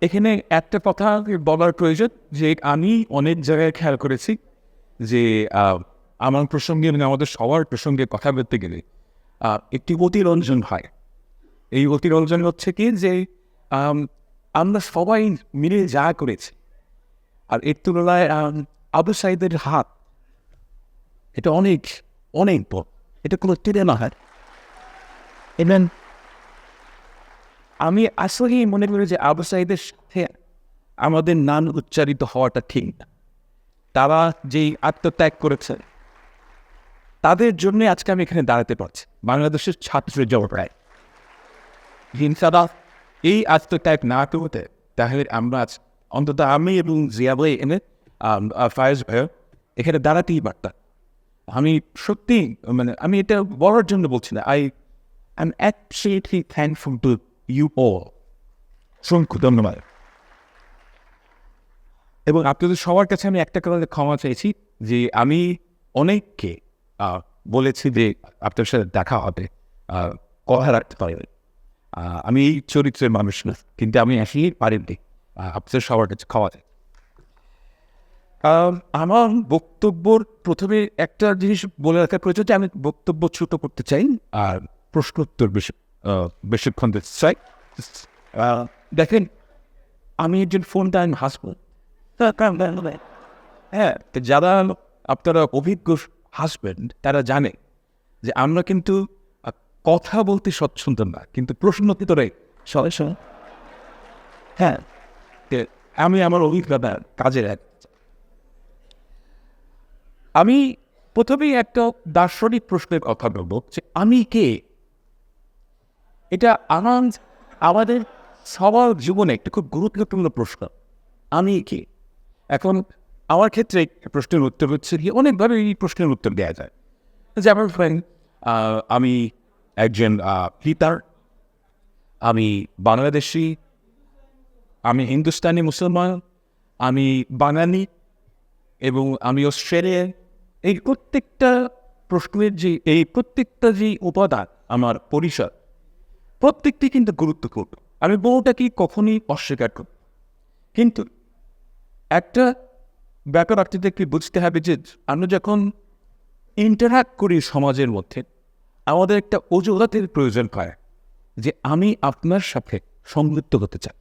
এখানে একটা কথা বলার প্রয়োজন যে আমি অনেক জায়গায় খেয়াল করেছি যে আমার প্রসঙ্গে মানে আমাদের সবার প্রসঙ্গে কথা বলতে গেলে একটি অতিরঞ্জন হয়। এই অতিরঞ্জন হচ্ছে কি যে আম, আমরা সবাই মিলে যা করেছি আর এর তুলনায় আবু সাইদের হাত এটা অনেক অনেক বড়। এটা কোনো টেনে না হয় এবং আমি আসলেই মনে করি যে আবু সাইদের সাথে আমাদের নাম উচ্চারিত হওয়াটা ঠিক না। তারা যেই আত্মত্যাগ করেছে তাদের জন্য আজকে আমি এখানে দাঁড়াতে পারছি। বাংলাদেশের ছাত্রের জবরায় হিংসাদা এই আত্মত্যাগ না করতে তাহলে আমরা আজ অন্তত আমি এবং জিয়াবাই এনে আম, আহ, ফায়েজ ভাই এখানে দাঁড়াতেই পারতাম। আমি সত্যি মানে আমি এটা বলার জন্য বলছি না। I I am absolutely thankful to you all অসংখ্য ধন্যবাদ এবং আপনাদের সবার কাছে আমি একটা কথা ক্ষমা চাইছি যে আমি অনেককে বলেছি যে আপনার সাথে দেখা হবে কথা রাখতে পারবেন আমি এই চরিত্রের মানুষ না কিন্তু আমি আসলেই পারিনি আপনাদের সবার কাছে ক্ষমা চাই। আমার বক্তব্যর প্রথমে একটা জিনিস বলে রাখা প্রয়োজন যে আমি বক্তব্য ছোট করতে চাই আর প্রশ্নোত্তর আহ, বেশিক্ষণ দিতে চাই আহ, দেখেন আমি একজন ফোন টাইম হাসবো হ্যাঁ তো যারা আপনারা অভিজ্ঞ হাসবেন্ড তারা জানে যে আমরা কিন্তু কথা বলতে স্বচ্ছন্দ না কিন্তু প্রশ্ন ভিতরে সবাই সবাই হ্যাঁ তো আমি আমার অভিজ্ঞতা কাজে এক আমি প্রথমেই একটা দার্শনিক প্রশ্নের কথা বলব যে আমি কে? এটা আনন্দ আমাদের সবার জীবনে একটা খুব গুরুত্বপূর্ণ প্রশ্ন। আমি কি? এখন আমার ক্ষেত্রে প্রশ্নের উত্তর হচ্ছে কি অনেকভাবে এই প্রশ্নের উত্তর দেওয়া যায়। যেমন ফ্রেন্ড আমি একজন পিতার, আমি বাংলাদেশি, আমি হিন্দুস্তানি মুসলমান, আমি বাঙালি এবং আমি অস্ট্রেলিয়ান। এই প্রত্যেকটা প্রশ্নের যে, এই প্রত্যেকটা যে উপাদান আমার পরিসর প্রত্যেকটি কিন্তু গুরুত্বপূর্ণ। আমি বউটাকে কখনই অস্বীকার করি কিন্তু একটা ব্যাপার আপনাদেরকে বুঝতে হবে যে আমরা যখন ইন্টারাক্ট করি সমাজের মধ্যে, আমাদের একটা অজুহাতের প্রয়োজন হয় যে আমি আপনার সাথে সংযুক্ত হতে চাই।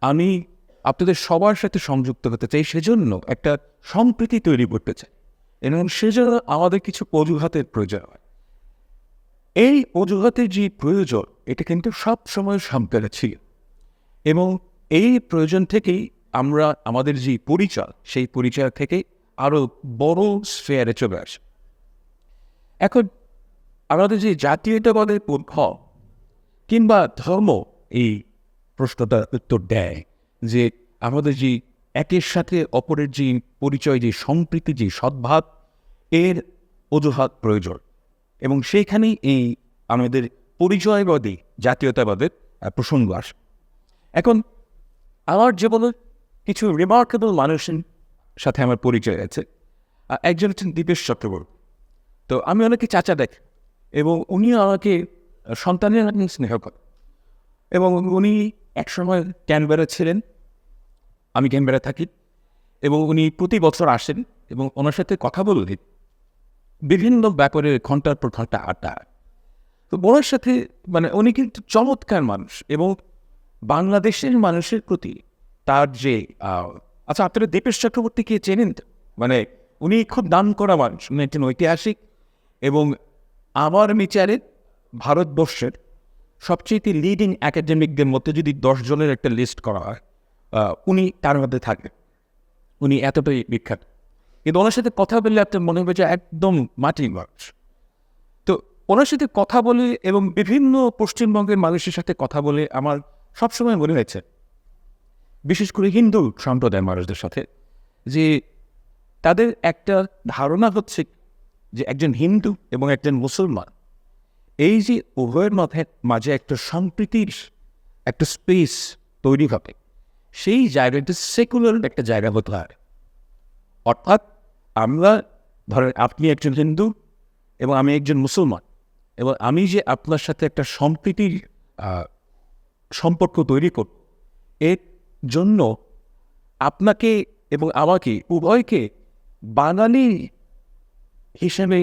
আমি আপনাদের সবার সাথে সংযুক্ত হতে চাই, সেজন্য একটা সম্প্রীতি তৈরি করতে চাই। এবং সেজন্য আমাদের কিছু অজুহাতের প্রয়োজন হয়। এই অজুহাতের যে প্রয়োজন এটা কিন্তু সব সময় সম্পেলে ছিল। এবং এই প্রয়োজন থেকেই আমরা, আমাদের যে পরিচয়, সেই পরিচয় থেকে আরও বড় স্ফেয়ারে চলে আসে। এখন, আমাদের যে জাতীয়তাবাদের পক্ষ কিংবা ধর্ম, এই প্রশ্নটার উত্তর দেয় যে আমাদের যে একের সাথে অপরের যে পরিচয়, যে সম্প্রীতি, যে সদ্ভাব, এর অজুহাত প্রয়োজন। এবং সেইখানেই এই আমাদের পরিচয়বাদী, জাতীয়তাবাদের প্রসঙ্গ আসে এখন, আমার জীবনে কিছু রিমার্কেবল মানুষের সাথে আমার পরিচয় আছে। একজন হচ্ছেন দীপেশ চক্রবর্তী। তো আমি অনেকে চাচা দেখ, এবং উনি আমাকে সন্তানের স্নেহ করেন এবং উনি একসময় ক্যানবেরা ছিলেন, আমি ক্যানবেরা থাকি, এবং উনি প্রতি বছর আসেন, এবং ওনার সাথে কথা বললে বিভিন্ন ব্যাপারে ঘণ্টার পর ঘণ্টা আড্ডা। তো ওনার সাথে মানে উনি কিন্তু চমৎকার মানুষ এবং বাংলাদেশের মানুষের প্রতি তার যে আচ্ছা আপনারা দীপেশ চক্রবর্তীকে চেনেন? মানে উনি খুব দান করা মানুষ, উনি একজন ঐতিহাসিক এবং আমার বিচারে ভারতবর্ষের সবচেয়ে লিডিং একাডেমিকদের মধ্যে যদি জনের একটা লিস্ট করা হয় উনি তার মধ্যে থাকবেন উনি এতটাই বিখ্যাত। কিন্তু ওনার সাথে কথা বললে আপনার মনে হবে যে একদম মাটির মানুষ। ওনার সাথে কথা বলে এবং বিভিন্ন পশ্চিমবঙ্গের মানুষের সাথে কথা বলে আমার সবসময় মনে হয়েছে। বিশেষ করে হিন্দু সম্প্রদায়ের মানুষদের সাথে যে তাদের একটা ধারণা হচ্ছে যে একজন হিন্দু এবং একজন মুসলমান, এই যে উভয়ের মাঝে মাঝে একটা সম্প্রীতির একটা স্পেস তৈরি হবে, সেই জায়গাটা সেকুলার একটা জায়গা হতে হয় অর্থাৎ আমরা ধরেন আপনি একজন হিন্দু এবং আমি একজন মুসলমান এবং আমি যে আপনার সাথে একটা সম্প্রীতির সম্পর্ক তৈরি করব এর জন্য আপনাকে এবং আমাকে, উভয়কে বাঙালি হিসেবে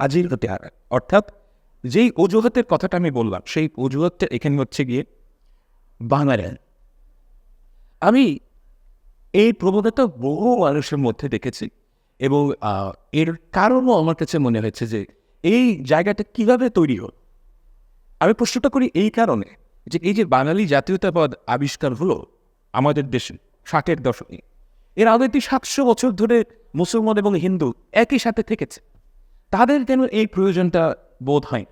হাজির হতে হবে। অর্থাৎ যেই অজুহাতের কথাটা আমি বললাম, সেই অজুহাতটা এখানে হচ্ছে গিয়ে বাঙালি। আমি এই প্রবণতা বহু মানুষের মধ্যে দেখেছি এবং এর কারণও আমার কাছে মনে হয়েছে যে এই জায়গাটা কীভাবে তৈরি হল? আমি প্রশ্নটা করি এই কারণে যে এই যে বাঙালি জাতীয়তাবাদ আবিষ্কার হলো আমাদের দেশে, ষাটের দশকে। এর একটি সাতশো বছর ধরে মুসলমান এবং হিন্দু একই সাথে থেকেছে। তাদের কেন এই প্রয়োজনটা বোধ হয়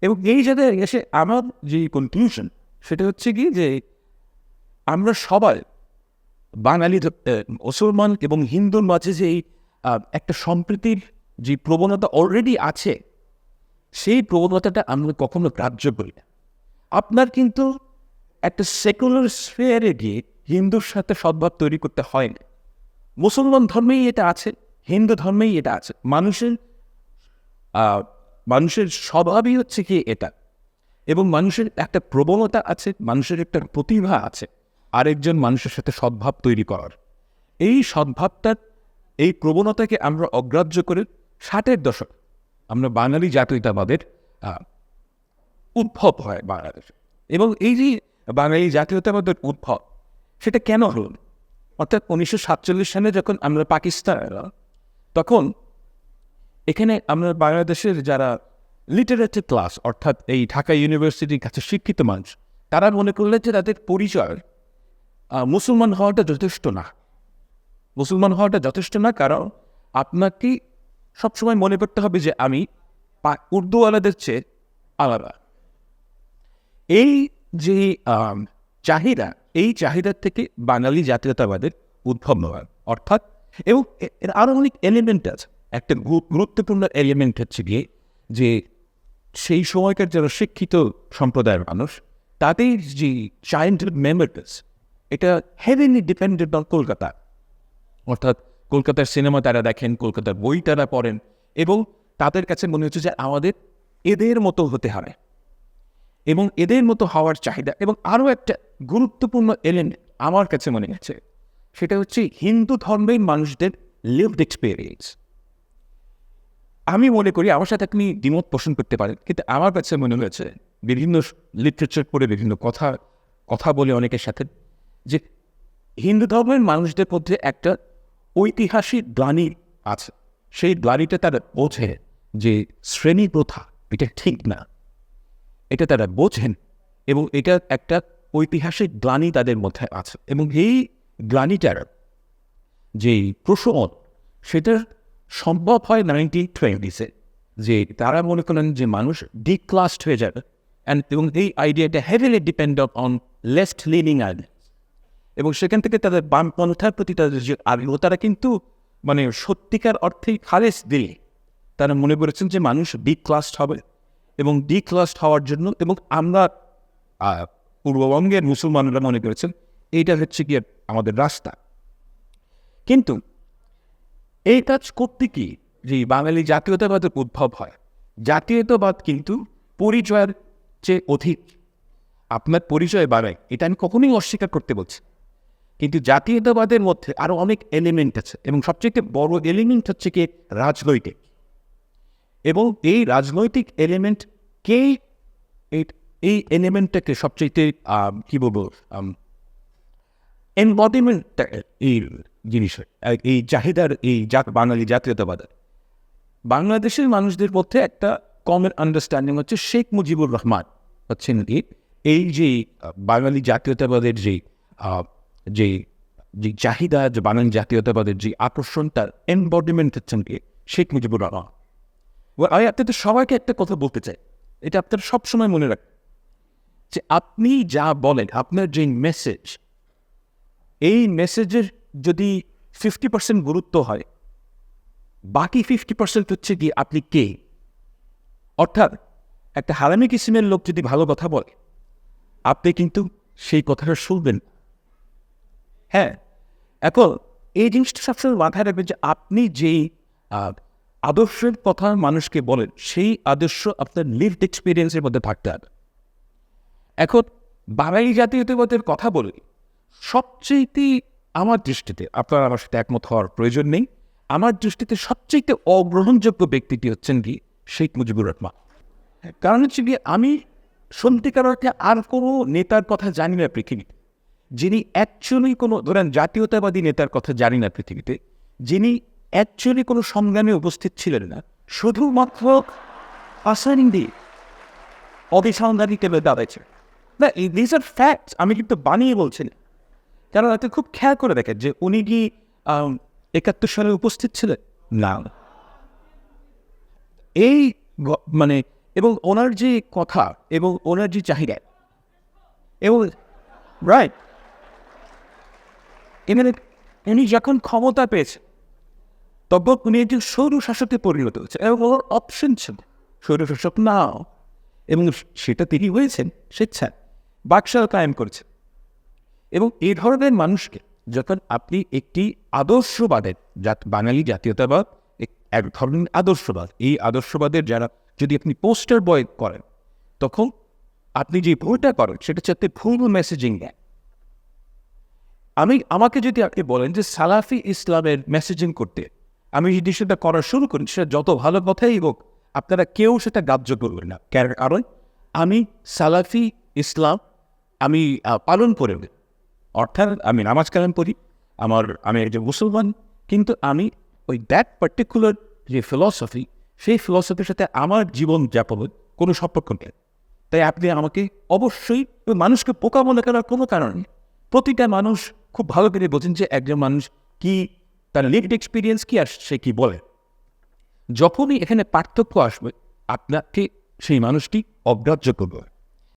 এবং এই যাদের এসে আমার যে কনক্লুশন সেটা হচ্ছে কি যে আমরা সবাই বাঙালি মুসলমান এবং হিন্দুর মাঝে যে একটা সম্প্রীতির যে প্রবণতা অলরেডি আছে, সেই প্রবণতাটা আমরা কখনো গ্রাহ্য করি না। আপনার কিন্তু একটা সেকুলার স্ফেয়ারে গিয়ে হিন্দুর সাথে সদ্ভাব তৈরি করতে হয় না। মুসলমান ধর্মেই এটা আছে, হিন্দু ধর্মেই এটা আছে। মানুষের মানুষের স্বভাবই হচ্ছে কি এটা। এবং মানুষের একটা প্রবণতা আছে, মানুষের একটা প্রতিভা আছে, আরেকজন মানুষের সাথে সদ্ভাব তৈরি করার। এই সদ্ভাবটার এই প্রবণতাকে আমরা অগ্রাহ্য করে ষাটের দশক। আমরা বাঙালি জাতীয়তাবাদের উদ্ভব হয় বাংলাদেশে। এবং এই যে বাঙালি জাতীয়তাবাদের উদ্ভব, সেটা কেন হল? অর্থাৎ উনিশশো সাতচল্লিশ সালে যখন আমরা পাকিস্তান তখন এখানে আমরা বাংলাদেশের যারা লিটারেচার ক্লাস অর্থাৎ এই ঢাকা ইউনিভার্সিটির কাছে শিক্ষিত মানুষ, তারা মনে করলেন যে তাদের পরিচয় মুসলমান হওয়াটা যথেষ্ট না। মুসলমান হওয়াটা যথেষ্ট না কারণ আপনাকে সবসময় মনে করতে হবে যে আমি উর্দুওয়ালাদের চেয়ে আলাদা। এই যে চাহিদা, এই চাহিদার থেকে বাঙালি জাতীয়তাবাদের উদ্ভব হয়, অর্থাৎ, এবং এর আরও অনেক এলিমেন্ট আছে। একটা গুরুত্বপূর্ণ এলিমেন্ট হচ্ছে গিয়ে যে, সেই সময়কার যারা শিক্ষিত সম্প্রদায়ের মানুষ, তাদের যে চাইল্ডহুড মেমোরিজ এটা হেভিলি ডিপেন্ডেন্ট অন কলকাতা। অর্থাৎ কলকাতার সিনেমা তারা দেখেন, কলকাতার বই তারা পড়েন এবং তাদের কাছে মনে হচ্ছে যে আমাদের এদের মতো হতে হবে এবং এদের মতো হওয়ার চাহিদা এবং আরও একটা গুরুত্বপূর্ণ এলিমেন্ট আমার কাছে মনে হচ্ছে, সেটা হচ্ছে হিন্দু ধর্মের মানুষদের লিভড এক্সপিরিয়েন্স আমি মনে করি আমার সাথে আপনি দ্বিমত পোষণ করতে পারেন, কিন্তু আমার কাছে মনে হয়েছে বিভিন্ন লিটারেচার পড়ে বিভিন্ন কথা কথা বলে অনেকের সাথে যে হিন্দু ধর্মের মানুষদের মধ্যে একটা ঐতিহাসিক গ্লানি আছে। সেই গ্লানিটা তারা বোঝে যে শ্রেণি প্রথা এটা ঠিক না। এটা তারা বোঝেন এবং এটা একটা ঐতিহাসিক গ্লানি তাদের মধ্যে আছে এবং এই গ্লানিটার যে প্রশমন, সেটা সম্ভব হয় নাইনটিন টোয়েন্টিসে যে তারা মনে করেন যে মানুষ ডিক্লাসড হয়ে যাবে। অ্যান্ড এবং এই আইডিয়াটা heavily depend on left leaning idea এবং সেখান থেকে তাদের বামপন্থার প্রতি তাদের যে আগ্রহ, তারা কিন্তু মানে সত্যিকার অর্থেই খালেস দিলে। তারা মনে করেছেন যে মানুষ ডি ক্লাসড হবে এবং ডি ক্লাসড হওয়ার জন্য এবং আমরা পূর্ববঙ্গের মুসলমানরা মনে করেছেন এইটা হচ্ছে গিয়ে আমাদের রাস্তা। কিন্তু এই কাজ করতে কি যে বাঙালি জাতীয়তাবাদের উদ্ভব হয়? জাতীয়তাবাদ কিন্তু পরিচয়ের চেয়ে অধিক। আপনার পরিচয় বাড়ায়, এটা আমি কখনোই অস্বীকার করতে বলছি কিন্তু জাতীয়তাবাদের মধ্যে আরও অনেক এলিমেন্ট আছে এবং সবচেয়ে বড় এলিমেন্ট হচ্ছে কি রাজনৈতিক। এবং এই রাজনৈতিক এলিমেন্ট কে এই এলিমেন্টটাকে সবচেয়ে কী বলব এনবডিমেন্টটা এই জিনিসের আহ, এই চাহিদার এই জাত বাঙালি জাতীয়তাবাদের বাংলাদেশের মানুষদের মধ্যে একটা কমন আন্ডারস্ট্যান্ডিং হচ্ছে শেখ মুজিবুর রহমান হচ্ছেন এই যে বাঙালি জাতীয়তাবাদের যে যে যে চাহিদা, যে বাঙালি জাতীয়তাবাদের যে আকর্ষণ, তার এনবডিমেন্ট হচ্ছেন কি? শেখ মুজিবুর রহমান। আমি আপনাদের সবাইকে একটা কথা বলতে চাই এটা আপনারা সবসময় মনে রাখবেন যে আপনি যা বলেন, আপনার যে মেসেজ এই মেসেজের যদি ফিফটি পার্সেন্ট গুরুত্ব হয়, বাকি ফিফটি পার্সেন্ট হচ্ছে কি আপনি কে? অর্থাৎ একটা হারামি কিসিমের লোক যদি ভালো কথা বলে, আপনি কিন্তু সেই কথাটা শুনবেন হ্যাঁ এখন এই জিনিসটা সবসময় মাথায় রাখবেন যে আপনি যেই আদর্শের কথা মানুষকে বলেন, সেই আদর্শ আপনার লিভড এক্সপিরিয়েন্সের মধ্যে থাকতে হবে। এখন বাঙালি জাতীয়তাবাদের কথা বলি সবচেয়েতে আমার দৃষ্টিতে, আপনার আমার সাথে একমত হওয়ার প্রয়োজন নেই, আমার দৃষ্টিতে সবচেয়ে অগ্রহণযোগ্য ব্যক্তিটি হচ্ছেন কি? শেখ মুজিবুর রহমান। কারণ হচ্ছে কি, আমি সত্যিকার অর্থে আর কোনো নেতার কথা জানি না পৃথিবীতে। যিনি অ্যাকচুয়ালি কোনো, ধরেন জাতীয়তাবাদী নেতার কথা জানি না পৃথিবীতে, যিনি অ্যাকচুয়ালি কোনো সংগ্রামে উপস্থিত ছিলেন না, শুধুমাত্র আসানিং দিয়ে অবিসংধানী কেবে দাঁড়াইছে। না দিস আর ফ্যাক্টস আমি কিন্তু বানিয়ে বলছি না। কারণ এতে খুব খেয়াল করে দেখেন যে উনি কি একাত্তর সালে উপস্থিত ছিলেন? না। এই মানে এবং ওনার যে কথা, এবং ওনার যে চাহিদা, এবং রাইট এখানে উনি যখন ক্ষমতা পেয়েছেন তখন উনি একজন সৌর শাসককে পরিণত হয়েছে এবং ওর অপশন ছিল সৌর শাসক নাও। এবং সেটা তিনি হয়েছেন স্বেচ্ছায়, বাকশাল কায়েম করেছেন। এবং এই ধরনের মানুষকে যখন আপনি একটি আদর্শবাদের, জাত, বাঙালি জাতীয়তাবাদ, এক- ধরনের আদর্শবাদ, এই আদর্শবাদের যারা যদি আপনি পোস্টার বয় করেন, তখন আপনি যে ভুলটা করেন, সেটা হচ্ছে ভুল মেসেজিং দেন। আমি, আমাকে যদি আপনি বলেন যে সালাফি ইসলামের মেসেজিং করতে, আমি যদি সেটা করা শুরু করি, সেটা যত ভালো কথাই হোক, আপনারা কেউ সেটা গ্রাহ্য করবেন না। কার- কারণ আমি সালাফি ইসলাম আমি পালন করে। অর্থাৎ আমি নামাজ কালাম করি, আমার, আমি একজন মুসলমান, কিন্তু আমি ওই দ্যাট পার্টিকুলার যে ফিলসফি সেই ফিলসফির সাথে আমার জীবন যাপনের কোনো সম্পর্ক নেই। তাই আপনি আমাকে অবশ্যই মানুষকে পোকা মনে করার কোনো কারণ নেই। প্রতিটা মানুষ খুব ভালো করে বোঝেন যে একজন মানুষ কি তার লিভড এক্সপিরিয়েন্স কি আর সে কি বলে। যখনই এখানে পার্থক্য আসবে, আপনাকে সেই মানুষটি অগ্রাহ্য করবে।